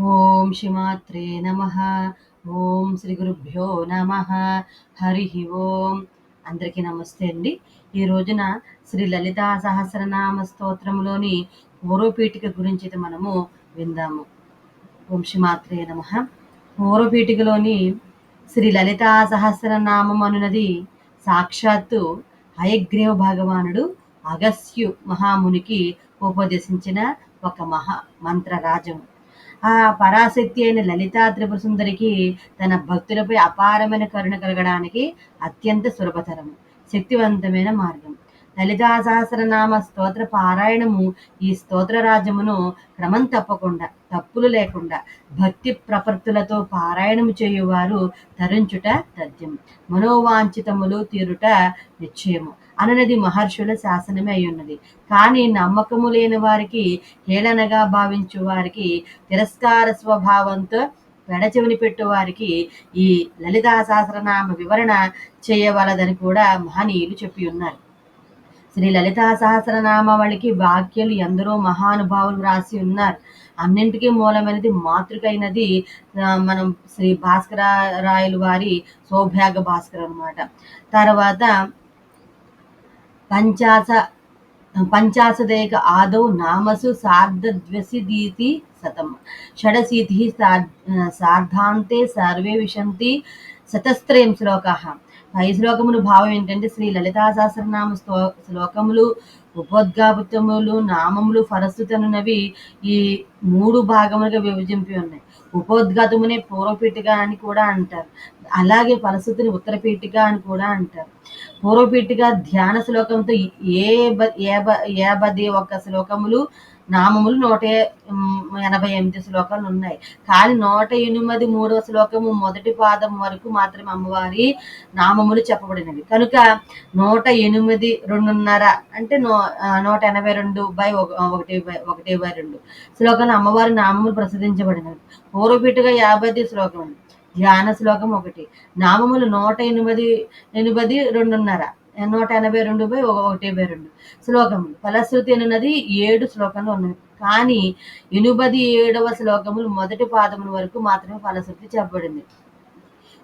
ఓం శ్రీమాత్రే నమ. ఓం శ్రీ గురుభ్యో నమ. హరి ఓం. అందరికీ నమస్తే అండి. ఈ రోజున శ్రీ లలితా సహస్రనామ స్తోత్రంలోని పూర్వపీఠిక గురించి అయితే మనము విందాము. ఓం శ్రీమాత్రే నమ. పూర్వపీఠికలోని శ్రీ లలితా సహస్రనామం అనున్నది సాక్షాత్తు హయగ్రీవ భగవానుడు అగస్యు మహామునికి ఉపదేశించిన ఒక మహా మంత్రరాజము. ఆ పరాశక్తి అయిన లలితా త్రిపుర సుందరికి తన భక్తులపై అపారమైన కరుణ కలగడానికి అత్యంత సులభతరం శక్తివంతమైన మార్గం. లలితా సహస్రనామ స్తోత్ర పారాయణము ఈ స్తోత్ర రాజ్యమును క్రమం తప్పకుండా తప్పులు లేకుండా భక్తి ప్రపత్తులతో పారాయణము చేయువారు తరించుట తథ్యం. మనోవాంఛితములు తీరుట నిశ్చయము. అననది మహర్షుల శాసనమే అయి ఉన్నది కానీ నమ్మకము లేని వారికి హేళనగా భావించు వారికి తిరస్కార స్వభావంతో పెడచెవిని పెట్టు వారికి ఈ లలితా సహస్రనామ వివరణ చేయవలదని కూడా మహనీయులు చెప్పి ఉన్నారు శ్రీ లలితా సహస్రనామావళికి వాక్యలు ఎందరో మహానుభావులు రాసి ఉన్నారు అన్నింటికీ మూలమైనది మాతృకైనది మనం శ్రీ భాస్కర రాయలు వారి సౌభాగ్య భాస్కర్ అనమాట తర్వాత పంచాశ పంచాశదేక ఆదౌ నామసు సార్ధద్వసిదీతి శతం షడశీతి సార్ధాంతే సర్వే విశంతి శతస్త్రయం శ్లోక. పై శ్లోకములు భావం ఏంటంటే శ్రీ లలితా సహస్రనామ శ్లోకములు ఉపోద్ఘాపితములు నామములు ఫరస్తుతనున్నవి ఈ మూడు భాగములుగా విభజింపి ఉన్నాయి. ఉపోద్ఘాతమునే పూర్వపీఠిక అని కూడా అంటారు. అలాగే ఫలశ్రుతిని ఉత్తరపీఠిక అని కూడా అంటారు. పూర్వపీఠిక ధ్యాన శ్లోకంతో ఏ ఏ ఒక శ్లోకములు నామములు నూట ఎనభై ఎనిమిది శ్లోకాలు ఉన్నాయి. కానీ నూట ఎనిమిది మూడవ శ్లోకము మొదటి పాదం వరకు మాత్రమే అమ్మవారి నామములు చెప్పబడినవి. కనుక నూట ఎనిమిది రెండున్నర అంటే నూట ఎనభై రెండు బై ఒకటి బై ఒకటి బై రెండు శ్లోకాలు అమ్మవారి నామములు ప్రసిద్ధించబడినవి. పూర్వపీఠగా యాభై శ్లోకం. ధ్యాన శ్లోకం ఒకటి. నామములు నూట ఎనిమిది ఎనిమిది రెండున్నర. నూట ఎనభై రెండు బై ఒకటి బై రెండు. శ్లోకములు. ఫలశ్రుతి అనున్నది ఏడు శ్లోకంలో ఉన్నది కానీ ఎనిమిది ఏడవ శ్లోకములు మొదటి పాదముల వరకు మాత్రమే ఫలశ్రుతి చెప్పబడింది.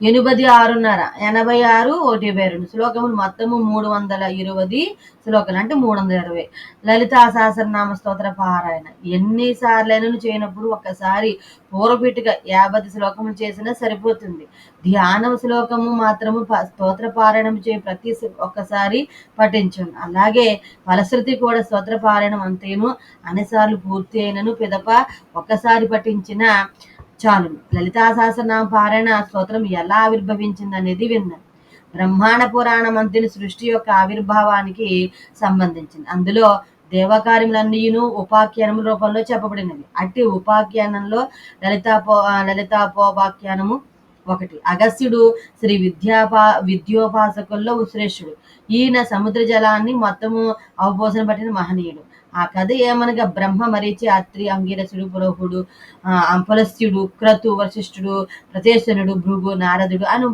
ఎనిమిది ఆరున్నర. ఎనభై ఆరు ఒకటి ఇరవై రెండు. శ్లోకములు మొత్తము మూడు వందల ఇరవై శ్లోకాలు అంటే మూడు వందల ఇరవై. లలితా సహస్రనామ స్తోత్ర పారాయణ. ఎన్నిసార్లైనా చేయనప్పుడు ఒక్కసారి పూర్వపిటిగా యాభై శ్లోకములు చేసినా సరిపోతుంది. ధ్యానం శ్లోకము మాత్రము స్తోత్ర పారాయణం చేయ ప్రతి ఒక్కసారి పఠించండి అలాగే ఫలశ్రుతి కూడా స్తోత్ర పారాయణం అంతేను అన్నిసార్లు పూర్తి అయినను పిదప ఒక్కసారి పఠించిన చాలు లలితా సహస్రనామ పారాయణ స్తోత్రం ఎలా ఆవిర్భవించింది అనేది విన్నాను. బ్రహ్మాండ పురాణ మంత్రిని సృష్టి యొక్క ఆవిర్భావానికి సంబంధించింది. అందులో దేవకార్యములన్నీను ఉపాఖ్యానము రూపంలో చెప్పబడినవి. అట్టి ఉపాఖ్యానంలో లలితాపో లలితాపోపాఖ్యానము ఒకటి. అగస్త్యుడు శ్రీ విద్యాపా విద్యోపాసకుల్లో శ్రేష్ఠుడు. ఈయన సముద్ర జలాన్ని మొత్తము అవబోసన పట్టిన మహనీయుడు. ఆ కథ ఏమనగా బ్రహ్మ మరీచి అత్రి అంగిరసుడు పురోహుడు అంపలస్యుడు క్రతు వశిష్ఠుడు ప్రతేశనుడు భృగు నారదుడు అని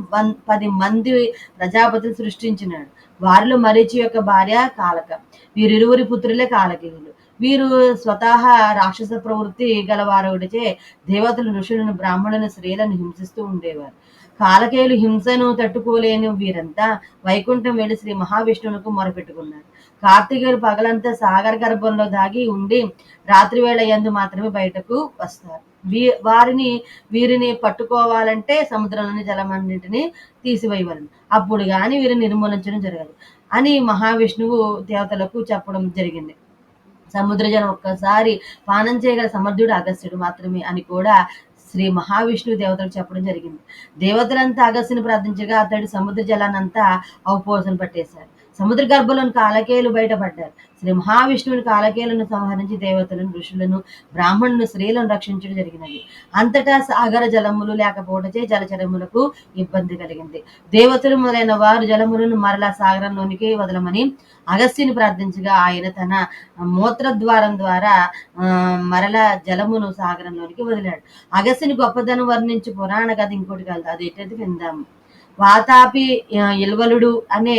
పది మంది ప్రజాపతిని సృష్టించినాడు. వారిలో మరీచి యొక్క భార్య కాలక. వీరిరువురి పుత్రులే కాలకేయులు. వీరు స్వతహా రాక్షస ప్రవృత్తి గలవారుడిచే దేవతలు ఋషులను బ్రాహ్మణులను స్త్రీలను హింసిస్తూ ఉండేవారు. కాలకేయులు హింసను తట్టుకోలేని వీరంతా వైకుంఠం వెళ్ళి శ్రీ మహావిష్ణువునకు మొరపెట్టుకున్నారు. కార్తీకులు పగలంతా సాగర గర్భంలో దాగి ఉండి రాత్రి వేళ ఎందు మాత్రమే బయటకు వస్తారు. వీ వారిని వీరిని పట్టుకోవాలంటే సముద్రంలోని జలమన్నింటినీ తీసివేయవలను. అప్పుడు కానీ వీరిని నిర్మూలించడం జరగదు అని మహావిష్ణువు దేవతలకు చెప్పడం జరిగింది. సముద్ర జలం ఒక్కసారి పానం చేయగల సమర్థుడు అగస్త్యుడు మాత్రమే అని కూడా శ్రీ మహావిష్ణువు దేవతలు చెప్పడం జరిగింది. దేవతలంతా అగస్త్యుని ప్రార్థించగా అతడు సముద్ర జలానంతా అవపోసన పట్టేశాడు. సముద్ర గర్భంలోని కాలకేయులు బయటపడ్డారు. శ్రీ మహావిష్ణువుని కాలకేయులను సంహరించి దేవతలను ఋషులను బ్రాహ్మణులను స్త్రీలను రక్షించడం జరిగినది. అంతటా సాగర జలములు లేకపోవటచే జలచరములకు ఇబ్బంది కలిగింది. దేవతలు మొదలైన వారు జలములను మరలా సాగరంలోనికి వదలమని అగస్త్యుని ప్రార్థించగా ఆయన తన మూత్రద్వారం ద్వారా మరల జలమును సాగరంలోనికి వదిలాడు. అగస్త్యుని గొప్పదనం వర్ణించి పురాణ కథ ఇంకోటి కలదు అది ఏంటంటే విందాము వాతాపి ఇల్వలుడు అనే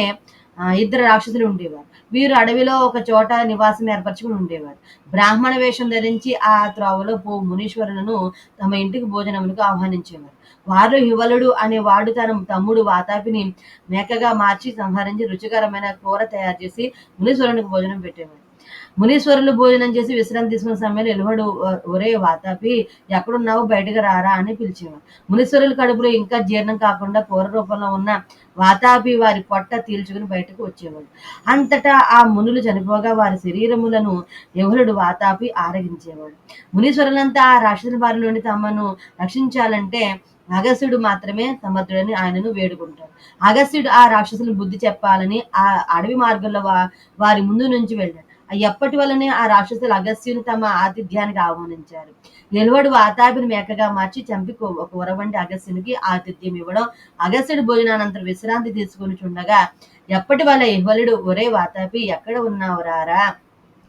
ఇద్దరు రాక్షసులు ఉండేవారు. వీరు అడవిలో ఒక చోట నివాసం ఏర్పరచుకుని ఉండేవారు. బ్రాహ్మణ వేషం ధరించి ఆ త్రోవలో పో మునీశ్వరులను తమ ఇంటికి భోజనములకు ఆహ్వానించేవారు. వారు హివలుడు అనే వాడు తన తమ్ముడు వాతాపిని మేకగా మార్చి సంహరించి రుచికరమైన కూర తయారు చేసి మునీశ్వరునికి భోజనం పెట్టేవాడు మునీశ్వరులు భోజనం చేసి విశ్రాంతి తీసుకున్న సమయంలో ఎలువడు ఒరే వాతాపి ఎక్కడున్నావు? బయటకు రారా? అని పిలిచేవాడు. మునీశ్వరుల కడుపులో ఇంకా జీర్ణం కాకుండా పూర్వ రూపంలో ఉన్న వాతాపి వారి పొట్ట తీల్చుకుని బయటకు వచ్చేవాడు. అంతటా ఆ మునులు చనిపోగా వారి శరీరములను ఎవరుడు వాతాపి ఆరగించేవాడు. మునీశ్వరులంతా ఆ రాక్షసుల బారి నుండి తమను రక్షించాలంటే అగస్యుడు మాత్రమే సమర్థుడని ఆయనను వేడుకుంటాడు. అగస్యుడు ఆ రాక్షసుని బుద్ధి చెప్పాలని ఆ అడవి మార్గంలో వా వారి ముందు నుంచి వెళ్ళాడు. ఎప్పటి వలనే ఆ రాక్షసులు అగస్త్యుని తమ ఆతిథ్యానికి ఆహ్వానించారు. ఎలువడు వాతాబిని మేకగా మార్చి చంపి ఒక ఉరవండి అగస్యునికి ఆతిథ్యం ఇవ్వడం అగస్యుడు భోజనానంతరం విశ్రాంతి తీసుకుని చుండగా ఎప్పటి వల్ల ఇహ్వలుడు ఒరే వాతాపి ఎక్కడ ఉన్నావు రారా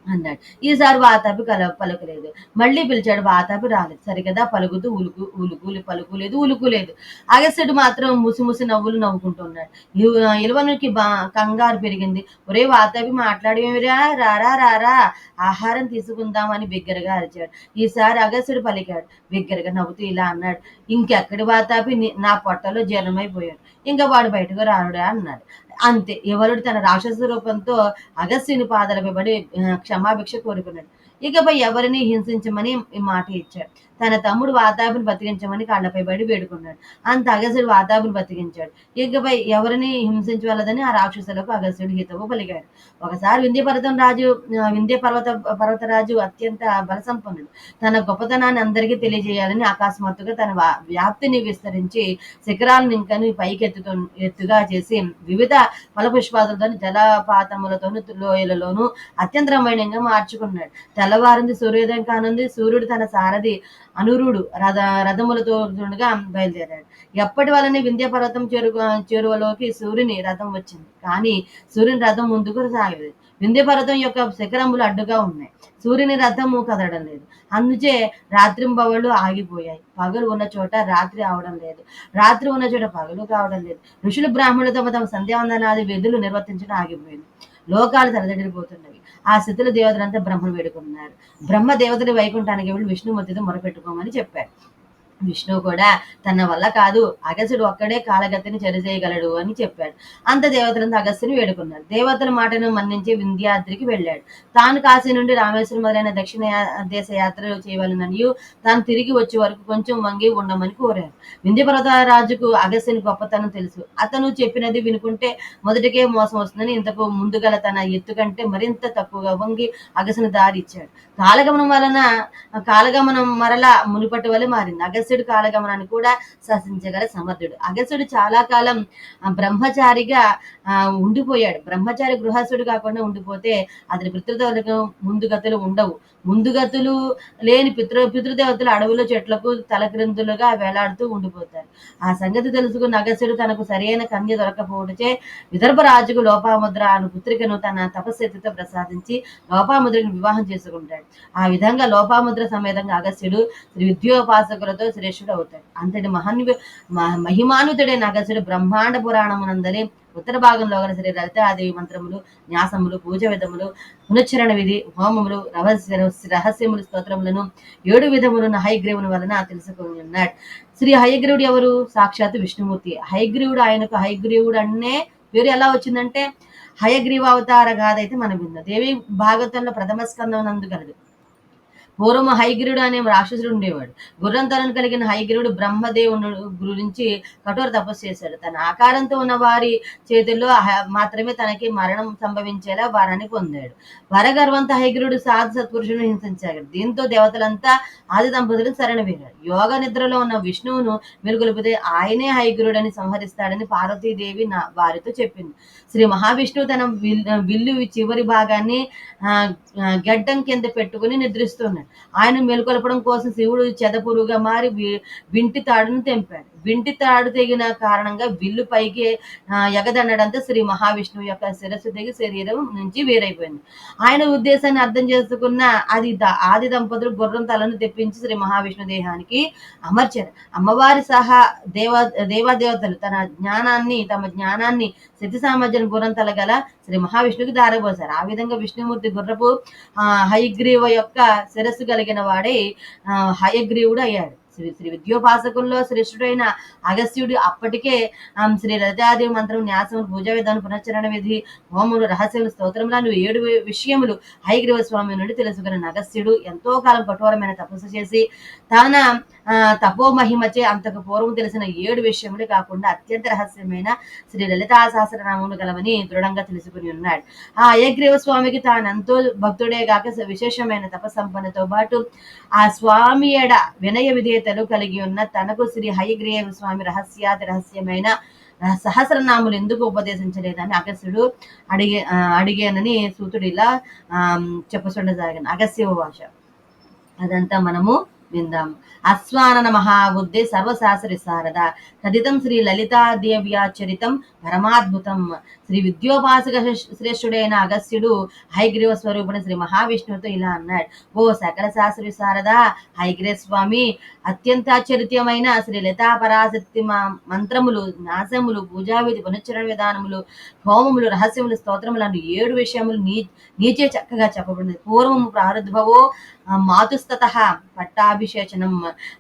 అన్నాడు. ఈసారి వాతాపి కల పలకలేదు. మళ్ళీ పిలిచాడు వాతాపి రాలేదు. సరిగదా? పలుకుతూ ఉలుకు ఉలుకులు పలుకులేదు ఉలుకులేదు. ఉలుకు మాత్రం ముసి ముసి నవ్వులు నవ్వుకుంటున్నాడు. ఇలవనుకి బా కంగారు పెరిగింది. ఒరే వాతాపి మాట్లాడేమిరా? రారా రారా? ఆహారం తీసుకుందామని బిగ్గరగా అరిచాడు. ఈసారి అగస్టుడు పలికాడు. బిగ్గరగా నవ్వుతూ ఇలా అన్నాడు. ఇంకెక్కడి వాతాపి? నా పొట్టలో జలమైపోయాడు. ఇంకా వాడు బయటకు రానుడా? అన్నాడు. అంతే. ఎవరుడు తన రాక్షస రూపంతో అగస్యుని పాదాలపై పడి క్షమాభిక్ష కోరుకున్నాడు. ఇకపై ఎవరిని హింసించమని ఈ మాట ఇచ్చాడు. తన తమ్ముడు వాతాపిని బతికించమని కాళ్ళపై పడి వేడుకున్నాడు. అంత అగస్యుడు వాతాపిని బతికించాడు. ఇకపై ఎవరిని హింసించవలదని ఆ రాక్షసులకు అగస్యుడు హితవు పలికాడు. ఒకసారి వింధ్య పర్వతం రాజు వింధ్య పర్వత పర్వతరాజు అత్యంత బలసంపన్నుడు. తన గొప్పతనాన్ని అందరికీ తెలియజేయాలని అకస్మాత్తుగా తన వ్యాప్తిని విస్తరించి శిఖరాలను ఇంకని పైకి ఎత్తుగా చేసి వివిధ ఫలపుష్పాదులతో జలపాతములతోను లోయలలోను అత్యంత రమణీయంగా మార్చుకున్నాడు. తెల్లవారింది సూర్యోదయం కానుంది. సూర్యుడు తన సారథి అనురుడు రథ రథములతో తుండగా బయలుదేరాడు. ఎప్పటి వలనే వింధ్య పర్వతం చేరు చేరువలోకి సూర్యుని రథం వచ్చింది. కానీ సూర్యుని రథం ముందుకు సాగలేదు. వింధ్య పర్వతం యొక్క శిఖరములు అడ్డుగా ఉన్నాయి. సూర్యుని రథము కదలడం లేదు. అందుచే రాత్రింబవళ్ళు ఆగిపోయాయి. పగలు ఉన్న చోట రాత్రి అవడం లేదు. రాత్రి ఉన్న చోట పగలు కావడం లేదు. ఋషులు బ్రాహ్మణులు తమ తమ సంధ్యావందనాది విధులు నిర్వర్తించడం ఆగిపోయింది. లోకాలు తలదడిపోతున్నవి. ఆ స్థితిలో దేవతలంతా బ్రహ్మను వేడుకున్నారు బ్రహ్మ దేవతలు వైకుంఠానికి వెళ్ళి విష్ణుమూర్తితో మొరపెట్టుకోమని చెప్పారు. విష్ణువు కూడా తన వల్ల కాదు అగస్యుడు ఒక్కడే కాలగతిని చేయగలడు అని చెప్పాడు. అంత దేవతలంతా అగస్యుని వేడుకున్నారు దేవతల మాటను మన్నించి వింధ్యాద్రికి వెళ్ళాడు. తాను కాశీ నుండి రామేశ్వరం మొదలైన దక్షిణ దేశ యాత్రలు చేయవలననియు తాను తిరిగి వచ్చే వరకు కొంచెం వంగి ఉండమని కోరాడు. వింధ్య పర్వతరాజుకు అగస్యుని గొప్పతనం తెలుసు. అతను చెప్పినది వినుకుంటే మొదటికే మోసం వస్తుందని ఇంతకు ముందుగల తన ఎత్తు కంటే మరింత తక్కువగా వంగి అగస్యుని దారి ఇచ్చాడు. కాలగమనం వలన కాలగమనం మరలా మునుపటి వలె మారింది. అగస్త్యుడు కాలగమనాన్ని కూడా శాసించగల సమర్థుడు. అగస్త్యుడు చాలా కాలం బ్రహ్మచారిగా ఉండిపోయాడు. బ్రహ్మచారి గృహస్థుడు కాకుండా ఉండిపోతే అతని పితృదేవతలకు ముందుగతులు ఉండవు. ముందుగతులు లేని పితృ పితృదేవతలు అడవుల చెట్లకు తలక్రిందులుగా వేలాడుతూ ఉండిపోతారు. ఆ సంగతి తెలుసుకున్న అగస్యుడు తనకు సరైన కన్య దొరకపోవటచే విదర్భ రాజుకు లోపాముద్ర అను పుత్రికను తన తపశక్తితో ప్రసాదించి లోపాముద్రను వివాహం చేసుకుంటాడు. ఆ విధంగా లోపాముద్ర సమేతంగా అగస్యుడు శ్రీ విద్యోపాసకులతో శ్రేష్ఠుడు అవుతాడు. అంతటి మహన్ మహిమానుతుడే అగస్యుడు బ్రహ్మాండ పురాణమునందరి ఉత్తర భాగంలో గల శ్రీ లలితాదేవి మంత్రములు న్యాసములు పూజ విధములు పునశ్చరణ విధి హోమములు రహస్య రహస్యములు స్తోత్రములను ఏడు విధములను హైగ్రీవుని వలన తెలుసుకుని ఉన్నాడు. శ్రీ హయగ్రీవుడు ఎవరు? సాక్షాత్ విష్ణుమూర్తి. హయగ్రీవుడు ఆయనకు హయగ్రీవుడు అనే పేరు ఎలా వచ్చిందంటే హయగ్రీవ అవతార గాథ అయితే మనం విందాం. దేవి భాగవతంలో ప్రథమ స్కందం నందు కలదు. పూర్వం హైగిరుడు అనే రాక్షసుడు ఉండేవాడు. గుర్రంతలను కలిగిన హైగిరుడు బ్రహ్మదేవుడు గురించి కఠోర తపస్సు చేశాడు. తన ఆకారంతో ఉన్న వారి చేతుల్లో మాత్రమే తనకి మరణం సంభవించేలా వరాన్ని పొందాడు. వరగర్వంత హైగిరుడు సాధు సత్పురుషుని హింసించాడు. దీంతో దేవతలంతా ఆది దంపతులు శరణ యోగ నిద్రలో ఉన్న విష్ణువును మెరుగులిపితే ఆయనే హైగిరుడని సంహరిస్తాడని పార్వతీదేవి నా వారితో చెప్పింది. శ్రీ మహావిష్ణువు తన విల్- విల్లు చివరి భాగాన్ని గడ్డం కింద పెట్టుకుని నిద్రిస్తున్నాడు. ఆయన మేలుకొల్పడం కోసం శివుడు చెదపురుగా మారి వింటి తాడును తెంపాడు. వింటి తాడు తెగిన కారణంగా విల్లు పైకి ఎగదన్నడంతో శ్రీ మహావిష్ణువు యొక్క శిరస్సు తెగి శరీరం నుంచి వేరైపోయింది. ఆయన ఉద్దేశాన్ని అర్థం చేసుకున్న అది ఆది దంపతులు గుర్రం తలను తెప్పించి శ్రీ మహావిష్ణు దేహానికి అమర్చారు. అమ్మవారి సహా దేవ దేవాదేవతలు తన జ్ఞానాన్ని తమ జ్ఞానాన్ని శక్తి సామర్థ్యం గుర్రం తల గల శ్రీ మహావిష్ణువుకి దారబోసారు. ఆ విధంగా విష్ణుమూర్తి గుర్రపు హైగ్రీవ యొక్క శిరస్సు కలిగిన వాడే హయగ్రీవుడు అయ్యాడు. శ్రీ శ్రీ విద్యోపాసకుల్లో శ్రేష్ఠుడైన అగస్త్యుడు అప్పటికే శ్రీ రజాది మంత్రం న్యాసం పూజా విధానం పునశ్చరణ విధి హోములు రహస్యములు స్తోత్రములను ఏడు విషయములు హైగ్రీవ స్వామి నుండి తెలుసుకున్న అగస్త్యుడు ఎంతో కాలం కఠోరమైన తపస్సు చేసి తన ఆ, తపో మహిమచే అంతకు పూర్వం తెలిసిన ఏడు విషయములు కాకుండా అత్యంత రహస్యమైన శ్రీ లలితా సహస్రనామములు గలవని దృఢంగా తెలుసుకుని ఉన్నాడు. ఆ అయగ్రీవ స్వామికి తానంతో భక్తుడే కాక విశేషమైన తపసంపన్నతో పాటు ఆ స్వామి ఎడ వినయ విధేయతలు కలిగి ఉన్న తనకు శ్రీ హయగ్రీవ స్వామి రహస్యాతి రహస్యమైన సహస్రనాములు ఎందుకు ఉపదేశించలేదని అగస్త్యుడు అడిగే అడిగానని సూతుడు ఇలా చెప్పచుండసాగాను. అగస్త్య భాష అదంతా మనము విందాం. అశ్వానన మహాబుద్ధి సర్వశాస్త్రి సారద కథితం శ్రీ లలితాదేవ్యాచరితం పరమాద్భుతం. శ్రీ విద్యోపాసక శ్రేష్ఠుడైన అగస్త్యుడు హైగ్రీవ స్వరూపుడు శ్రీ మహావిష్ణువుతో ఇలా అన్నాడు. ఓ సకల శాస్త్ర శారద హైగ్రీవ స్వామి అత్యంతాచరిత్యమైన శ్రీ లలితా పరాశక్తి మంత్రములు నాశములు పూజావిధి పునశ్చరణ విధానములు హోమములు రహస్యములు స్తోత్రములు అను ఏడు విషయములు నీ నీచే చక్కగా చెప్పబడింది పూర్వము ప్రారుద్భవో మాతుస్తత పట్టాభిషేచనం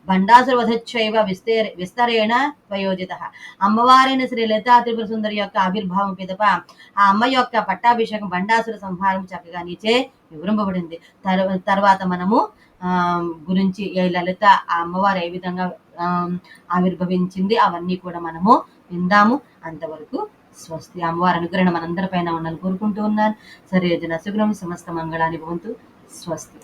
బండాసుర వధచ్చైవ విస్తేర విస్తరేణ ప్రయోజిత అమ్మవారైన శ్రీ లతా త్రిపుర సుందరి యొక్క ఆవిర్భావం పిదప ఆ అమ్మ యొక్క పట్టాభిషేకం బండాసుర సంహారం చక్కగా నీచే వివరింపబడింది. తర్వాత మనము ఆ గురించి లలిత ఆ అమ్మవారు ఏ విధంగా ఆవిర్భవించింది అవన్నీ కూడా మనము విందాము. అంతవరకు స్వస్తి. అమ్మవారి అనుగ్రహణ మనందరిపైన ఉండాలని కోరుకుంటూ ఉన్నాను. సరే జన సుగ్రహం సమస్త మంగళాన్ని భవంతు. స్వస్తి.